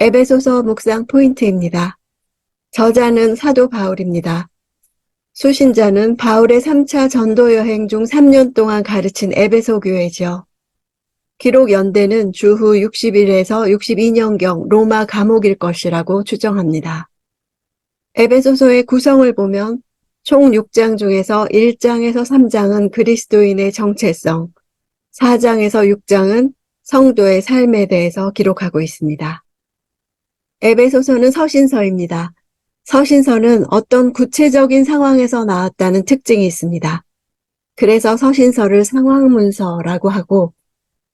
에베소서 묵상 포인트입니다. 저자는 사도 바울입니다. 수신자는 바울의 3차 전도 여행 중 3년 동안 가르친 에베소 교회죠. 기록 연대는 주후 60일에서 62년경 로마 감옥일 것이라고 추정합니다. 에베소서의 구성을 보면 총 6장 중에서 1장에서 3장은 그리스도인의 정체성, 4장에서 6장은 성도의 삶에 대해서 기록하고 있습니다. 에베소서는 서신서입니다. 서신서는 어떤 구체적인 상황에서 나왔다는 특징이 있습니다. 그래서 서신서를 상황문서라고 하고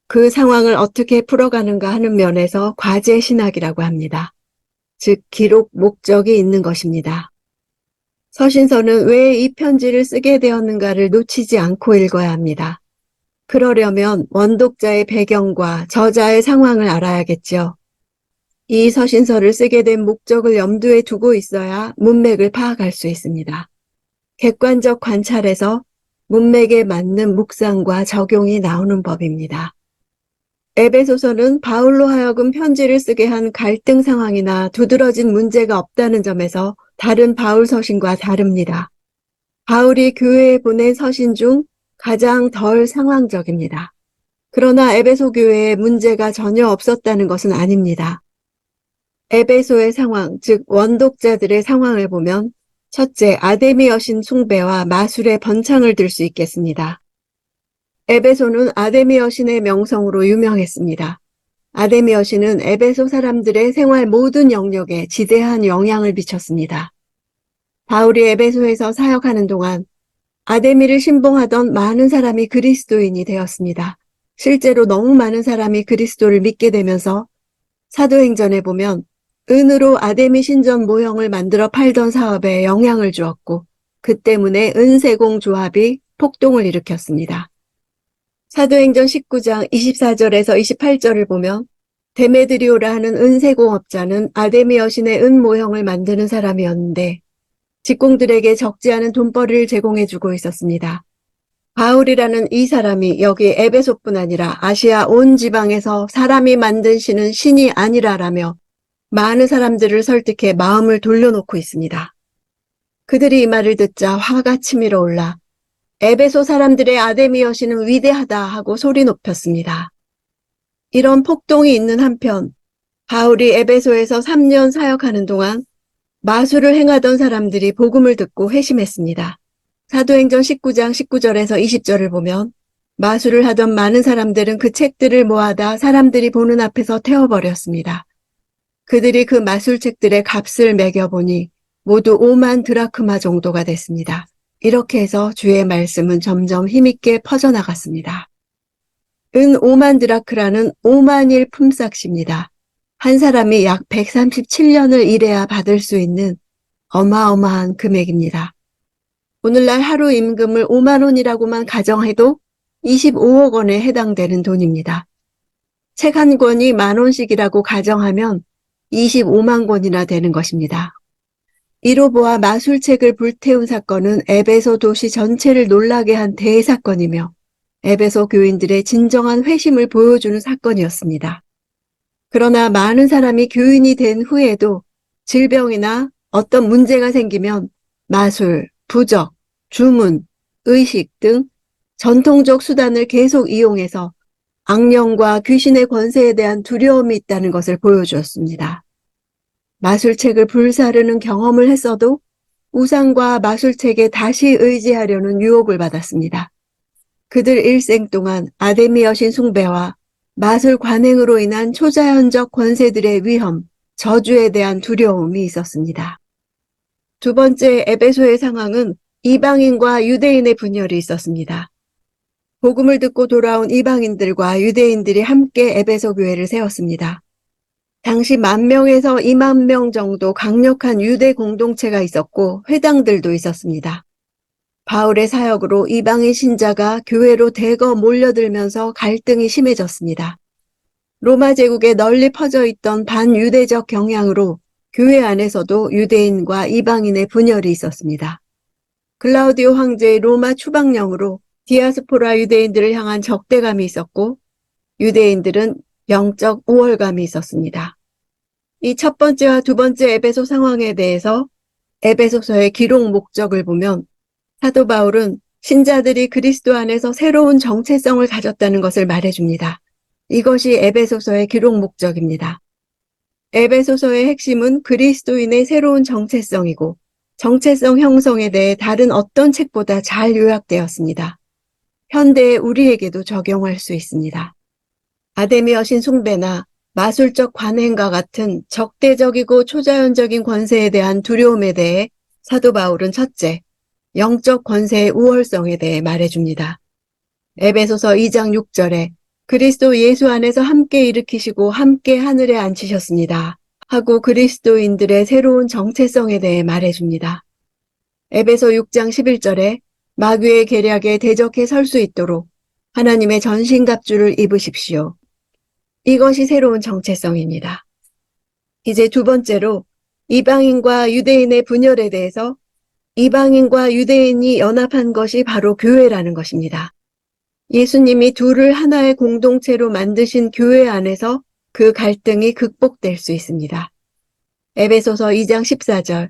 그 상황을 어떻게 풀어가는가 하는 면에서 과제 신학이라고 합니다. 즉, 기록 목적이 있는 것입니다. 서신서는 왜 이 편지를 쓰게 되었는가를 놓치지 않고 읽어야 합니다. 그러려면 원독자의 배경과 저자의 상황을 알아야겠죠. 이 서신서를 쓰게 된 목적을 염두에 두고 있어야 문맥을 파악할 수 있습니다. 객관적 관찰에서 문맥에 맞는 묵상과 적용이 나오는 법입니다. 에베소서는 바울로 하여금 편지를 쓰게 한 갈등 상황이나 두드러진 문제가 없다는 점에서 다른 바울 서신과 다릅니다. 바울이 교회에 보낸 서신 중 가장 덜 상황적입니다. 그러나 에베소 교회에 문제가 전혀 없었다는 것은 아닙니다. 에베소의 상황, 즉 원독자들의 상황을 보면 첫째, 아데미 여신 숭배와 마술의 번창을 들 수 있겠습니다. 에베소는 아데미 여신의 명성으로 유명했습니다. 아데미 여신은 에베소 사람들의 생활 모든 영역에 지대한 영향을 미쳤습니다. 바울이 에베소에서 사역하는 동안 아데미를 신봉하던 많은 사람이 그리스도인이 되었습니다. 실제로 너무 많은 사람이 그리스도를 믿게 되면서 사도행전에 보면 은으로 아데미 신전 모형을 만들어 팔던 사업에 영향을 주었고 그 때문에 은세공 조합이 폭동을 일으켰습니다. 사도행전 19장 24절에서 28절을 보면 데메드리오라 하는 은세공업자는 아데미 여신의 은 모형을 만드는 사람이었는데 직공들에게 적지 않은 돈벌이를 제공해주고 있었습니다. 바울이라는 이 사람이 여기 에베소뿐 아니라 아시아 온 지방에서 사람이 만든 신은 신이 아니라라며 많은 사람들을 설득해 마음을 돌려놓고 있습니다. 그들이 이 말을 듣자 화가 치밀어 올라 에베소 사람들의 아데미 여신은 위대하다 하고 소리 높였습니다. 이런 폭동이 있는 한편 바울이 에베소에서 3년 사역하는 동안 마술을 행하던 사람들이 복음을 듣고 회심했습니다. 사도행전 19장 19절에서 20절을 보면 마술을 하던 많은 사람들은 그 책들을 모아다 사람들이 보는 앞에서 태워버렸습니다. 그들이 그 마술책들의 값을 매겨보니 모두 5만 드라크마 정도가 됐습니다. 이렇게 해서 주의 말씀은 점점 힘있게 퍼져나갔습니다. 은 5만 드라크라는 5만일 품삯입니다. 한 사람이 약 137년을 일해야 받을 수 있는 어마어마한 금액입니다. 오늘날 하루 임금을 5만 원이라고만 가정해도 25억 원에 해당되는 돈입니다. 책 한 권이 만 원씩이라고 가정하면 25만 권이나 되는 것입니다. 이로 보아 마술책을 불태운 사건은 에베소 도시 전체를 놀라게 한 대사건이며 에베소 교인들의 진정한 회심을 보여주는 사건이었습니다. 그러나 많은 사람이 교인이 된 후에도 질병이나 어떤 문제가 생기면 마술, 부적, 주문, 의식 등 전통적 수단을 계속 이용해서 악령과 귀신의 권세에 대한 두려움이 있다는 것을 보여주었습니다. 마술책을 불사르는 경험을 했어도 우상과 마술책에 다시 의지하려는 유혹을 받았습니다. 그들 일생 동안 아데미 여신 숭배와 마술 관행으로 인한 초자연적 권세들의 위험, 저주에 대한 두려움이 있었습니다. 두 번째 에베소의 상황은 이방인과 유대인의 분열이 있었습니다. 복음을 듣고 돌아온 이방인들과 유대인들이 함께 에베소 교회를 세웠습니다. 당시 만 명에서 2만 명 정도 강력한 유대 공동체가 있었고 회당들도 있었습니다. 바울의 사역으로 이방인 신자가 교회로 대거 몰려들면서 갈등이 심해졌습니다. 로마 제국에 널리 퍼져 있던 반유대적 경향으로 교회 안에서도 유대인과 이방인의 분열이 있었습니다. 글라우디오 황제의 로마 추방령으로 디아스포라 유대인들을 향한 적대감이 있었고 유대인들은 영적 우월감이 있었습니다. 이 첫 번째와 두 번째 에베소 상황에 대해서 에베소서의 기록 목적을 보면 사도 바울은 신자들이 그리스도 안에서 새로운 정체성을 가졌다는 것을 말해줍니다. 이것이 에베소서의 기록 목적입니다. 에베소서의 핵심은 그리스도인의 새로운 정체성이고 정체성 형성에 대해 다른 어떤 책보다 잘 요약되었습니다. 현대의 우리에게도 적용할 수 있습니다. 아데미 여신 숭배나 마술적 관행과 같은 적대적이고 초자연적인 권세에 대한 두려움에 대해 사도 바울은 첫째, 영적 권세의 우월성에 대해 말해줍니다. 에베소서 2장 6절에 그리스도 예수 안에서 함께 일으키시고 함께 하늘에 앉히셨습니다. 하고 그리스도인들의 새로운 정체성에 대해 말해줍니다. 에베소 6장 11절에 마귀의 계략에 대적해 설 수 있도록 하나님의 전신갑주를 입으십시오. 이것이 새로운 정체성입니다. 이제 두 번째로 이방인과 유대인의 분열에 대해서 이방인과 유대인이 연합한 것이 바로 교회라는 것입니다. 예수님이 둘을 하나의 공동체로 만드신 교회 안에서 그 갈등이 극복될 수 있습니다. 에베소서 2장 14절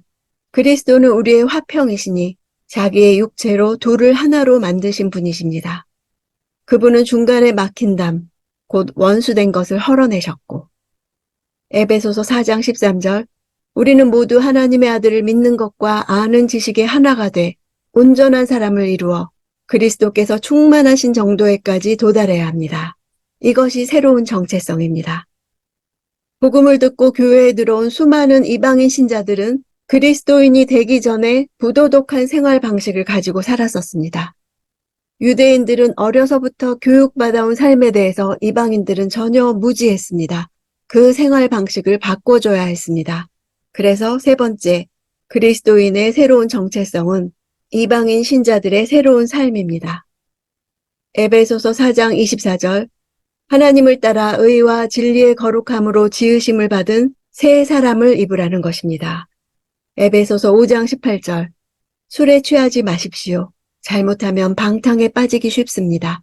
그리스도는 우리의 화평이시니 자기의 육체로 둘을 하나로 만드신 분이십니다. 그분은 중간에 막힌 담, 곧 원수된 것을 헐어내셨고 에베소서 4장 13절 우리는 모두 하나님의 아들을 믿는 것과 아는 지식의 하나가 돼 온전한 사람을 이루어 그리스도께서 충만하신 정도에까지 도달해야 합니다. 이것이 새로운 정체성입니다. 복음을 듣고 교회에 들어온 수많은 이방인 신자들은 그리스도인이 되기 전에 부도덕한 생활 방식을 가지고 살았었습니다. 유대인들은 어려서부터 교육받아온 삶에 대해서 이방인들은 전혀 무지했습니다. 그 생활 방식을 바꿔줘야 했습니다. 그래서 세 번째, 그리스도인의 새로운 정체성은 이방인 신자들의 새로운 삶입니다. 에베소서 4장 24절 하나님을 따라 의와 진리의 거룩함으로 지으심을 받은 새 사람을 입으라는 것입니다. 에베소서 5장 18절 술에 취하지 마십시오. 잘못하면 방탕에 빠지기 쉽습니다.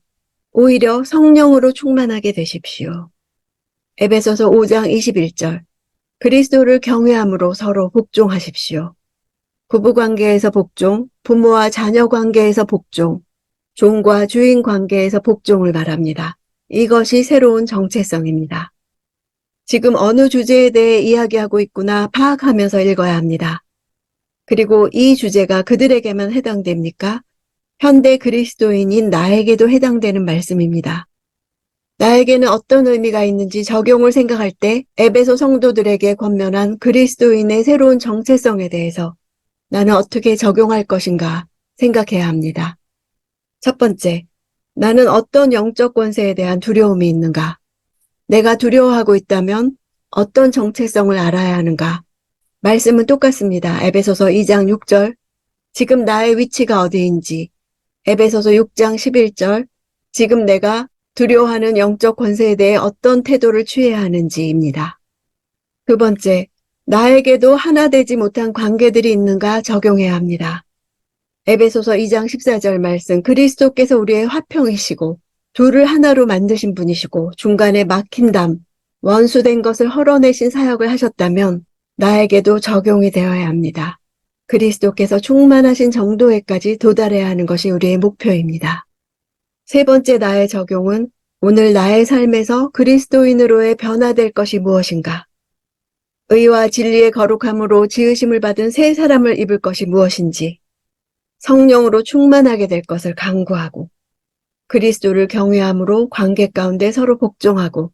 오히려 성령으로 충만하게 되십시오. 에베소서 5장 21절 그리스도를 경외함으로 서로 복종하십시오. 부부 관계에서 복종, 부모와 자녀 관계에서 복종, 종과 주인 관계에서 복종을 말합니다. 이것이 새로운 정체성입니다. 지금 어느 주제에 대해 이야기하고 있구나 파악하면서 읽어야 합니다. 그리고 이 주제가 그들에게만 해당됩니까? 현대 그리스도인인 나에게도 해당되는 말씀입니다. 나에게는 어떤 의미가 있는지 적용을 생각할 때 에베소 성도들에게 권면한 그리스도인의 새로운 정체성에 대해서 나는 어떻게 적용할 것인가 생각해야 합니다. 첫 번째, 나는 어떤 영적 권세에 대한 두려움이 있는가? 내가 두려워하고 있다면 어떤 정체성을 알아야 하는가? 말씀은 똑같습니다. 에베소서 2장 6절. 지금 나의 위치가 어디인지. 에베소서 6장 11절. 지금 내가 두려워하는 영적 권세에 대해 어떤 태도를 취해야 하는지입니다. 두 번째, 나에게도 하나 되지 못한 관계들이 있는가 적용해야 합니다. 에베소서 2장 14절 말씀 그리스도께서 우리의 화평이시고 둘을 하나로 만드신 분이시고 중간에 막힌 담, 원수된 것을 헐어내신 사역을 하셨다면 나에게도 적용이 되어야 합니다. 그리스도께서 충만하신 정도에까지 도달해야 하는 것이 우리의 목표입니다. 세 번째 나의 적용은 오늘 나의 삶에서 그리스도인으로의 변화될 것이 무엇인가? 의와 진리의 거룩함으로 지으심을 받은 새 사람을 입을 것이 무엇인지, 성령으로 충만하게 될 것을 강구하고, 그리스도를 경외함으로 관계 가운데 서로 복종하고,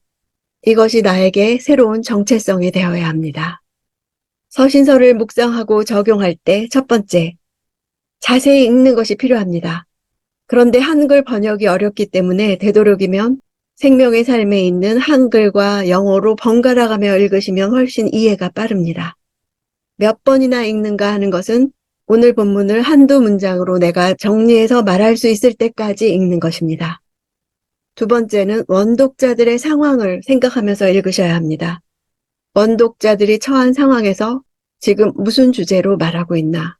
이것이 나에게 새로운 정체성이 되어야 합니다. 서신서를 묵상하고 적용할 때 첫 번째, 자세히 읽는 것이 필요합니다. 그런데 한글 번역이 어렵기 때문에 되도록이면 생명의 삶에 있는 한글과 영어로 번갈아 가며 읽으시면 훨씬 이해가 빠릅니다. 몇 번이나 읽는가 하는 것은 오늘 본문을 한두 문장으로 내가 정리해서 말할 수 있을 때까지 읽는 것입니다. 두 번째는 원독자들의 상황을 생각하면서 읽으셔야 합니다. 언독자들이 처한 상황에서 지금 무슨 주제로 말하고 있나.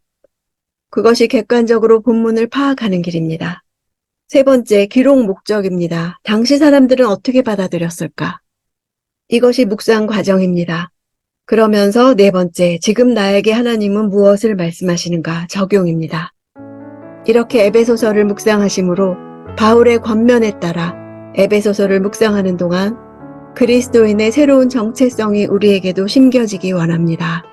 그것이 객관적으로 본문을 파악하는 길입니다. 세 번째, 기록 목적입니다. 당시 사람들은 어떻게 받아들였을까? 이것이 묵상 과정입니다. 그러면서 네 번째, 지금 나에게 하나님은 무엇을 말씀하시는가? 적용입니다. 이렇게 에베소서를 묵상하시므로 바울의 권면에 따라 에베소서를 묵상하는 동안 그리스도인의 새로운 정체성이 우리에게도 심겨지기 원합니다.